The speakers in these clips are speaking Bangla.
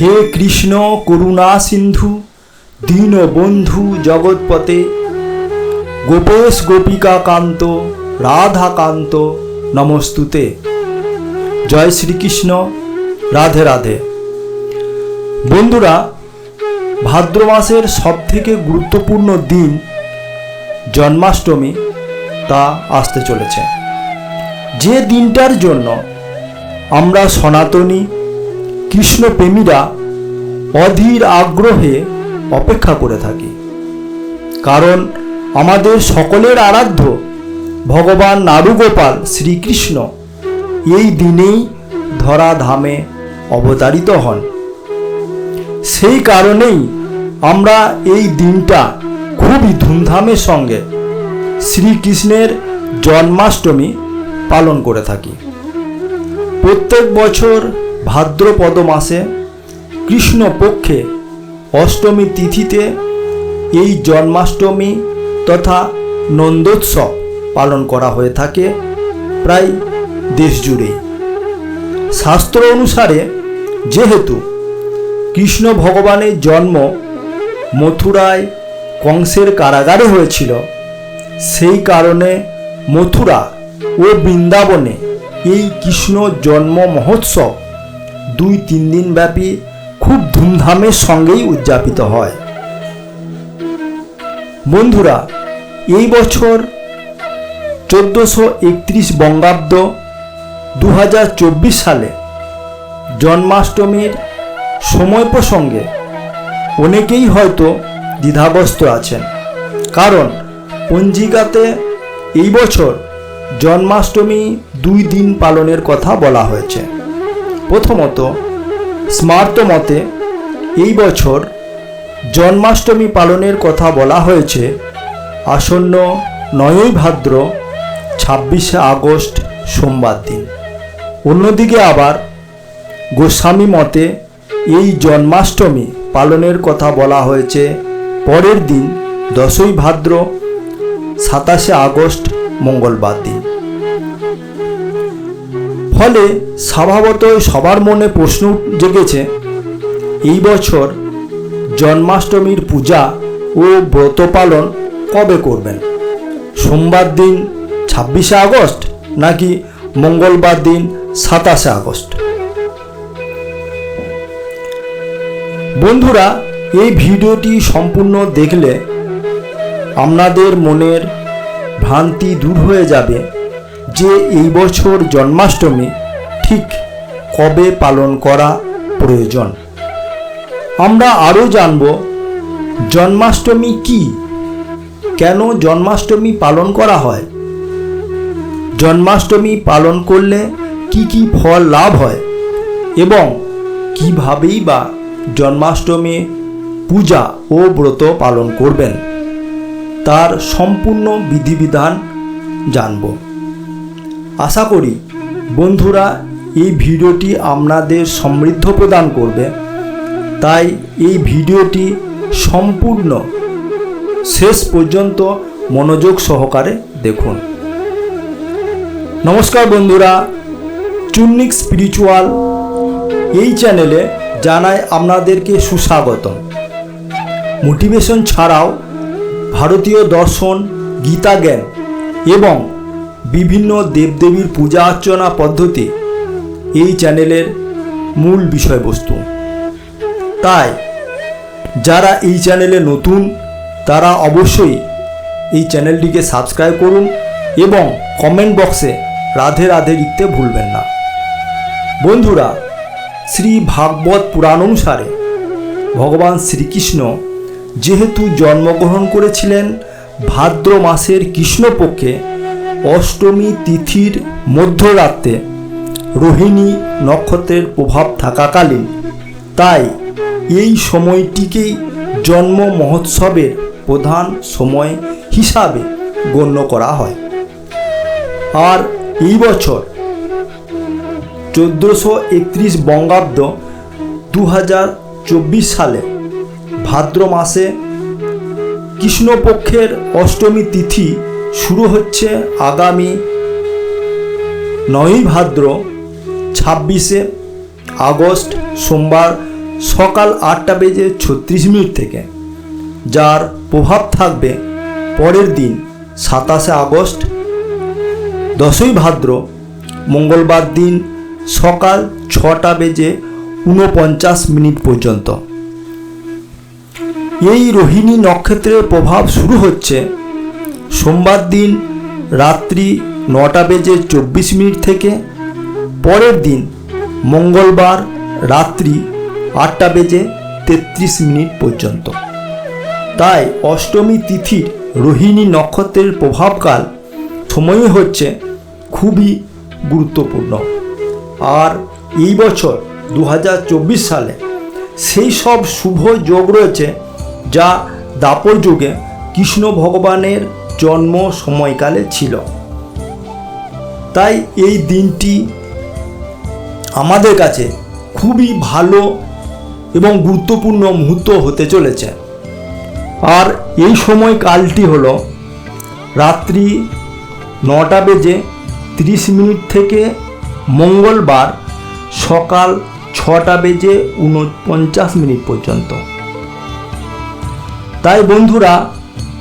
হে কৃষ্ণ, করুণা সিন্ধু, দীনবন্ধু জগৎপতে। গোপেশ গোপিকা কান্ত রাধা কান্ত নমস্তুতে। জয় শ্রীকৃষ্ণ, রাধে রাধে। বন্ধুরা, ভাদ্র মাসের সবথেকে গুরুত্বপূর্ণ দিন জন্মাষ্টমী, তা আসতে চলেছে। যে দিনটার জন্য আমরা সনাতনী কৃষ্ণপ্রেমীরা অধীর আগ্রহে অপেক্ষা করে থাকি। কারণ আমাদের সকলের আরাধ্য ভগবান নারুগোপাল শ্রীকৃষ্ণ এই দিনেই ধরাধামে অবতারিত হন। সেই কারণেই আমরা এই দিনটা খুবই ধুমধামের সঙ্গে শ্রীকৃষ্ণের জন্মাষ্টমী পালন করে থাকি। প্রত্যেক বছর ভাদ্রপদ মাসে কৃষ্ণপক্ষে অষ্টমী তিথিতে এই জন্মাষ্টমী তথা নন্দোৎসব পালন করা হয়ে থাকে প্রায় দেশ জুড়েই শাস্ত্র অনুসারে যেহেতু কৃষ্ণ ভগবানের জন্ম মথুরায় কংসের কারাগারে হয়েছিল, সেই কারণে মথুরা ও বৃন্দাবনে এই কৃষ্ণ জন্ম মহোৎসব দুই তিন দিন ব্যাপী খুব ধুমধামের সঙ্গেই উদযাপিত হয়। বন্ধুরা, এই বছর চোদ্দোশো একত্রিশ বঙ্গাব্দ দু হাজার চব্বিশ সালে জন্মাষ্টমীর সময় প্রসঙ্গে অনেকেই হয়তো দ্বিধাগ্রস্ত আছেন। কারণ পঞ্জিকাতে এই বছর জন্মাষ্টমী দুই দিন পালনের কথা বলা হয়েছে। প্রথমত, স্মার্ত মতে এই বছর জন্মাষ্টমী পালনের কথা বলা হয়েছে। আসন্ন নয়ই ভাদ্র, ছাব্বিশে আগস্ট, সোমবার দিন। অন্যদিকে আবার গোস্বামী মতে এই জন্মাষ্টমী পালনের কথা বলা হয়েছে। পরের দিন দশই ভাদ্র, সাতাশে আগস্ট, মঙ্গলবার দিন। ফলে স্বভাবতই সবার মনে প্রশ্ন জেগেছে, এই বছর জন্মাষ্টমীর পূজা ও ব্রত পালন কবে করবেন? সোমবার দিন ছাব্বিশে আগস্ট নাকি মঙ্গলবার দিন সাতাশে আগস্ট? বন্ধুরা, এই ভিডিওটি সম্পূর্ণ দেখলে আপনাদের মনের ভ্রান্তি দূর হয়ে যাবে। যে এই বছর জন্মাষ্টমী ঠিক কবে পালন করা প্রয়োজন? আমরা আরও জানব জন্মাষ্টমী কি? কেন জন্মাষ্টমী পালন করা হয়? জন্মাষ্টমী পালন করলে কি কি ফল লাভ হয়? এবং কিভাবেই বা জন্মাষ্টমী পূজা ও ব্রত পালন করবেন? তার সম্পূর্ণ বিধিবিধান জানব। আশা করি বন্ধুরা, এই ভিডিওটি আপনাদের সমৃদ্ধ প্রদান করবে। তাই এই ভিডিওটি সম্পূর্ণ শেষ পর্যন্ত মনোযোগ সহকারে দেখুন। নমস্কার বন্ধুরা, চুন্নিক স্পিরিচুয়াল এই চ্যানেলে জানাই আপনাদেরকে সুস্বাগতম। মোটিভেশন ছাড়াও ভারতীয় দর্শন গীতা জ্ঞান এবং বিভিন্ন দেবদেবীর পূজা অর্চনা পদ্ধতি এই চ্যানেলের মূল বিষয়বস্তু। তাই, যারা এই চ্যানেলে নতুন, তারা অবশ্যই এই চ্যানেলটিকে সাবস্ক্রাইব করুন এবং কমেন্ট বক্সে রাধে রাধে লিখতে ভুলবেন না। বন্ধুরা, শ্রী ভাগবত পুরাণ অনুসারে ভগবান শ্রীকৃষ্ণ যেহেতু জন্মগ্রহণ করেছিলেন ভাদ্র মাসের কৃষ্ণপক্ষে অষ্টমী তিথির মধ্যরাতে রোহিণী নক্ষত্রের প্রভাব থাকাকালীন তাই এই সময়টিকেই জন্ম মহোৎসবের প্রধান সময় হিসাবে গণ্য করা হয়। আর এই বছর চোদ্দোশো একত্রিশ বঙ্গাব্দ দু হাজার চব্বিশ সালে ভাদ্র মাসে কৃষ্ণপক্ষের অষ্টমী তিথি শুরু হচ্ছে আগামী নয়ই ভাদ্র ছাব্বিশে আগস্ট সোমবার সকাল আটটা বেজে ছত্রিশ মিনিট থেকে, যার প্রভাব থাকবে পরের দিন সাতাশে আগস্ট। দশই ভাদ্র মঙ্গলবার দিন সকাল ছটা বেজে ঊনপঞ্চাশ মিনিট পর্যন্ত। এই রোহিণী নক্ষত্রের প্রভাব শুরু হচ্ছে সোমবার দিন রাত্রি নটা বেজে চব্বিশ মিনিট থেকে পরের দিন মঙ্গলবার রাত্রি আটটা বেজে তেত্রিশ মিনিট পর্যন্ত। তাই অষ্টমী তিথির রোহিণী নক্ষত্রের প্রভাবকাল সময়ই হচ্ছে খুবই গুরুত্বপূর্ণ। আর এই বছর দু হাজার চব্বিশ সালে সেই সব শুভ যোগ রয়েছে যা দাপর যুগে কৃষ্ণ ভগবানের জন্ম সময়কালে ছিল। তাই এই দিনটি আমাদের কাছে খুবই ভালো এবং গুরুত্বপূর্ণ মুহূর্ত হতে চলেছে। আর এই সময় কালটি হলো রাত্রি নটা বেজে তিরিশ মিনিট থেকে মঙ্গলবার সকাল ছটা বেজে উনপঞ্চাশ মিনিট পর্যন্ত। তাই বন্ধুরা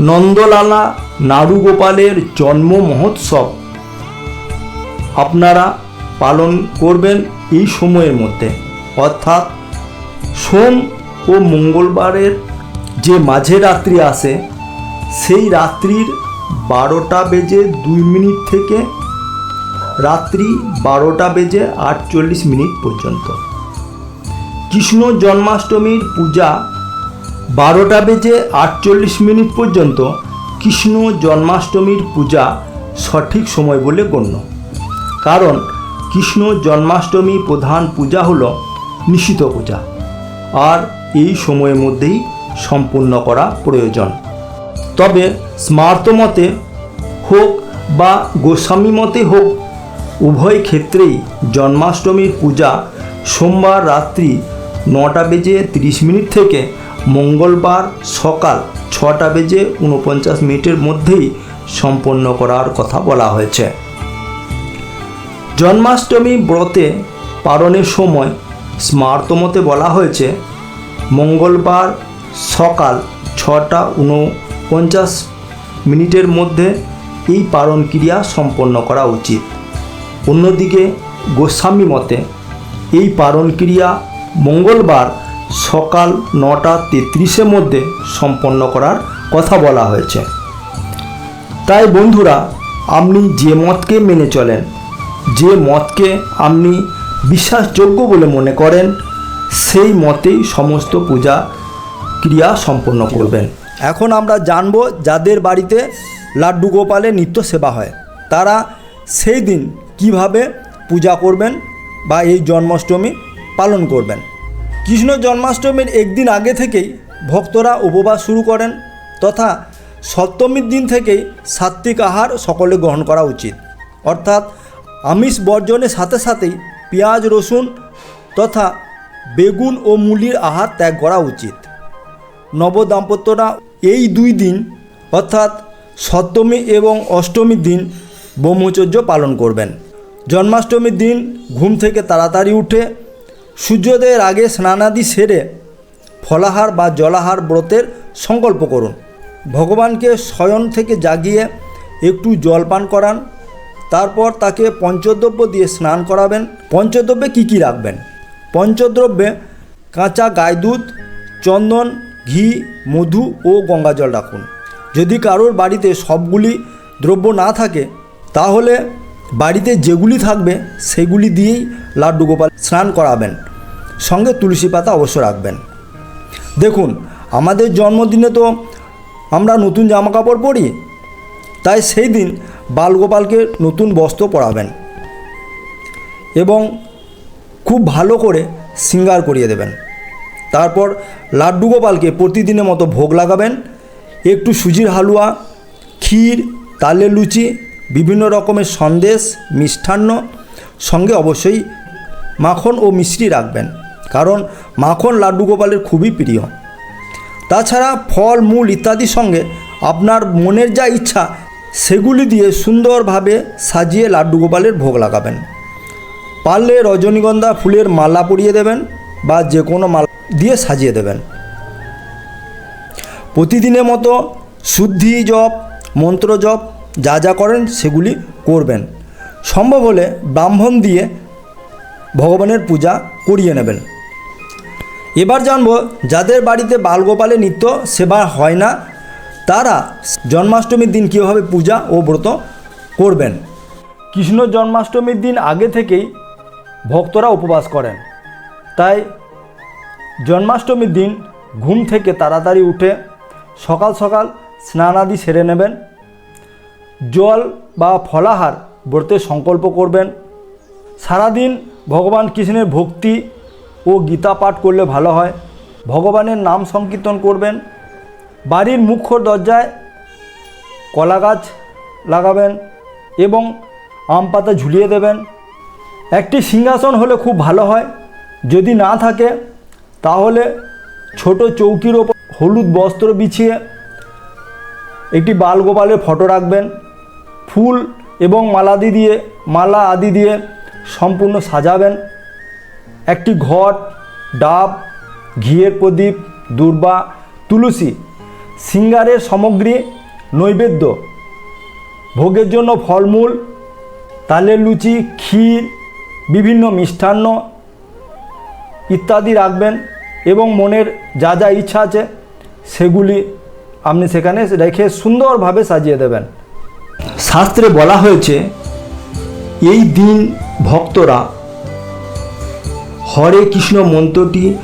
নন্দলালা নাড়ু গোপালের জন্ম মহোৎসব। আপনারা পালন করবেন এই সময়ের মধ্যে। অর্থাৎ সোম ও মঙ্গলবারের যে মাঝে রাত্রি আসে, সেই রাত্রির বারোটা বেজে দুই মিনিট থেকে রাত্রি বারোটা বেজে আটচল্লিশ মিনিট পর্যন্ত। কৃষ্ণ জন্মাষ্টমীর পূজা বারোটা বেজে আটচল্লিশ মিনিট পর্যন্ত কৃষ্ণ জন্মাষ্টমীর পূজা সঠিক সময় বলে গণ্য। কারণ কৃষ্ণ জন্মাষ্টমী প্রধান পূজা হল নিশিত পূজা। আর এই সময়ের মধ্যেই সম্পূর্ণ করা প্রয়োজন। তবে স্মার্ত মতে হোক বা গোস্বামী মতে হোক, উভয় ক্ষেত্রেই জন্মাষ্টমীর পূজা সোমবার রাত্রি নটা বেজে তিরিশ মিনিট থেকে মঙ্গলবার সকাল ছটা বেজে উনপঞ্চাশ মিনিটের মধ্যেই সম্পন্ন করার কথা বলা হয়েছে। জন্মাষ্টমী ব্রতে পালনের সময় স্মার্তমতে বলা হয়েছে, মঙ্গলবার সকাল ছটা উনপঞ্চাশ মিনিটের মধ্যে এই পালন ক্রিয়া সম্পন্ন করা উচিত। অন্যদিকে গোস্বামী মতে, এই পালন ক্রিয়া মঙ্গলবার সকাল নটা তেত্রিশের মধ্যে সম্পন্ন করার কথা বলা হয়েছে। তাই বন্ধুরা, আপনি যে মতকে মেনে চলেন, যে মতকে আপনি বিশ্বাসযোগ্য বলে মনে করেন, সেই মতেই সমস্ত পূজা ক্রিয়া সম্পন্ন করবেন। এখন আমরা জানব যাদের বাড়িতে লাড্ডু গোপালের নিত্য সেবা হয়, তারা সেই দিন কীভাবে পূজা করবেন বা এই জন্মাষ্টমী পালন করবেন। কৃষ্ণ জন্মাষ্টমীর একদিন আগে থেকেই ভক্তরা উপবাস শুরু করেন তথা সপ্তমীর দিন থেকেই সাত্ত্বিক আহার সকলে গ্রহণ করা উচিত। অর্থাৎ আমিষ বর্জনের সাথে সাথেই পেঁয়াজ, রসুন তথা বেগুন ও মুলির আহার ত্যাগ করা উচিত। নবদাম্পত্যরা এই দুই দিন, অর্থাৎ সপ্তমী এবং অষ্টমীর দিন ব্রহ্মচর্য পালন করবেন। জন্মাষ্টমীর দিন ঘুম থেকে তাড়াতাড়ি উঠে সূর্যোদয়ের আগে স্নানাদি সেরে ফলাহার বা জলাহার ব্রতের সংকল্প করুন। ভগবানকে শয়ন থেকে জাগিয়ে একটু জল পান করান, তারপর তাকে পঞ্চদ্রব্য দিয়ে স্নান করাবেন। পঞ্চদ্রব্যে কী কী রাখবেন? পঞ্চদ্রব্যে কাঁচা গাই দুধ চন্দন, ঘি, মধু ও গঙ্গাজল রাখুন। যদি কারোর বাড়িতে সবগুলি দ্রব্য না থাকে, তাহলে বাড়িতে যেগুলি থাকবে সেগুলি দিয়েই লাড্ডু গোপাল স্নান করাবেন। সঙ্গে তুলসী পাতা অবশ্য রাখবেন। দেখুন, আমাদের জন্মদিনে তো আমরা নতুন জামা কাপড় পরি, তাই সেই দিন বালগোপালকে নতুন বস্ত্র পরাবেন এবং খুব ভালো করে শৃঙ্গার করিয়ে দেবেন। তারপর লাড্ডু গোপালকে প্রতিদিনের মতো ভোগ লাগাবেন, একটু সুজির হালুয়া, ক্ষীর, তালের লুচি, বিভিন্ন রকমের সন্দেশ, মিষ্টান্ন সঙ্গে অবশ্যই মাখন ও মিষ্টি রাখবেন। কারণ মাখন লাড্ডু গোপালের খুবই প্রিয়। তাছাড়া ফল, মূল ইত্যাদির সঙ্গে আপনার মনের যা ইচ্ছা, সেগুলি দিয়ে সুন্দরভাবে সাজিয়ে লাড্ডু গোপালের ভোগ লাগাবেন। পারলে রজনীগন্ধা ফুলের মালা পরিয়ে দেবেন বা যে কোনো মালা দিয়ে সাজিয়ে দেবেন। প্রতিদিনের মতো শুদ্ধি জপ, মন্ত্র জপ যা যা করেন সেগুলি করবেন। সম্ভব হলে ব্রাহ্মণ দিয়ে ভগবানের পূজা করিয়ে নেবেন। এবার জানব যাদের বাড়িতে বালগোপালে নিত্য সেবা হয় না, তারা জন্মাষ্টমীর দিন কীভাবে পূজা ও ব্রত করবেন? কৃষ্ণ জন্মাষ্টমীর দিন আগে থেকেই ভক্তরা উপবাস করেন। তাই জন্মাষ্টমীর দিন ঘুম থেকে তাড়াতাড়ি উঠে সকাল সকাল স্নানাদি সেরে নেবেন। জল বা ফলাহার ব্রতের সংকল্প করবেন। সারাদিন ভগবান কৃষ্ণের ভক্তি ও গীতা পাঠ করলে ভালো হয়। ভগবানের নাম সংকীর্তন করবেন। বাড়ির মুখ্য দরজায় কলা গাছ লাগাবেন এবং আম পাতা ঝুলিয়ে দেবেন। একটি সিংহাসন হলে খুব ভালো হয়। যদি না থাকে, তাহলে ছোট চৌকির ওপর হলুদ বস্ত্র বিছিয়ে একটি বালগোপালের ফটো রাখবেন। ফুল এবং মালাদি দিয়ে মালা আদি দিয়ে সম্পূর্ণ সাজাবেন। একটি ঘট ডাব, ঘিয়ের প্রদীপ, দুর্বা, তুলসী, সিঙ্গারের সামগ্রী, নৈবেদ্য, ভোগের জন্য ফলমূল, তালের লুচি, ক্ষীর, বিভিন্ন মিষ্টান্ন ইত্যাদি রাখবেন এবং মনের যা যা ইচ্ছা আছে সেগুলি আপনি সেখানে রেখে সুন্দরভাবে সাজিয়ে দেবেন। শাস্ত্রে বলা হয়েছে, এই দিন ভক্তরা হরে কৃষ্ণ মন্ত্রটি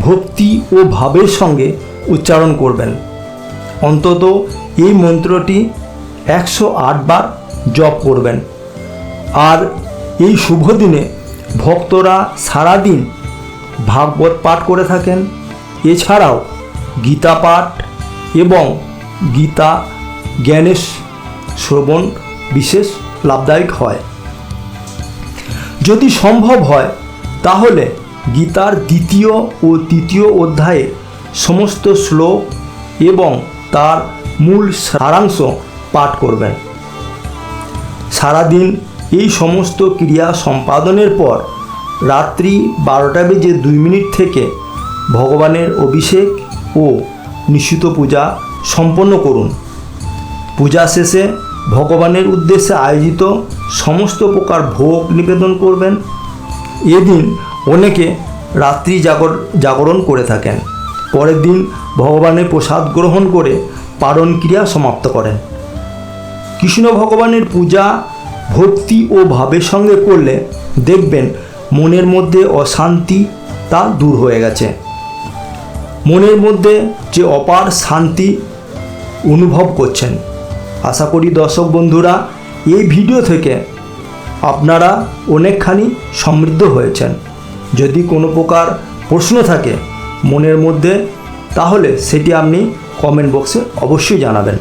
ভক্তি ও ভাবের সঙ্গে উচ্চারণ করবেন। অন্তত এই মন্ত্রটি একশো বার জপ করবেন। আর এই শুভ দিনে ভক্তরা সারাদিন ভাগবত পাঠ করে থাকেন। এছাড়াও গীতা পাঠ এবং গীতা জ্ঞানের শ্রবণ বিশেষ লাভদায়ক হয়। যদি সম্ভব হয় তাহলে গীতার দ্বিতীয় ও তৃতীয় অধ্যায়ে সমস্ত শ্লোক এবং তার মূল সারাংশ পাঠ করবেন। সারাদিন এই সমস্ত ক্রিয়া সম্পাদনের পর রাত্রি বারোটা বেজে দুই মিনিট থেকে ভগবানের অভিষেক ও নিশ্চিত পূজা সম্পন্ন করুন। পূজা শেষে ভগবানের উদ্দেশ্যে আয়োজিত সমস্ত প্রকার ভোগ নিবেদন করবেন। এদিন অনেকে রাত্রি জাগর, জাগরণ করে থাকেন। পরের দিন ভগবানের প্রসাদ গ্রহণ করে পারণ ক্রিয়া সমাপ্ত করেন। কৃষ্ণ ভগবানের পূজা ভক্তি ও ভাবের সঙ্গে করলে দেখবেন মনের মধ্যে অশান্তি তা দূর হয়ে গেছে। মনের মধ্যে যে অপার শান্তি অনুভব করছেন। আশা করি দর্শক বন্ধুরা, এই ভিডিও থেকে আপনারা অনেকখানি সমৃদ্ধ হয়েছেন। যদি কোনো প্রকার প্রশ্ন থাকে মনের মধ্যে, তাহলে সেটি আপনি কমেন্ট বক্সে অবশ্যই জানাবেন।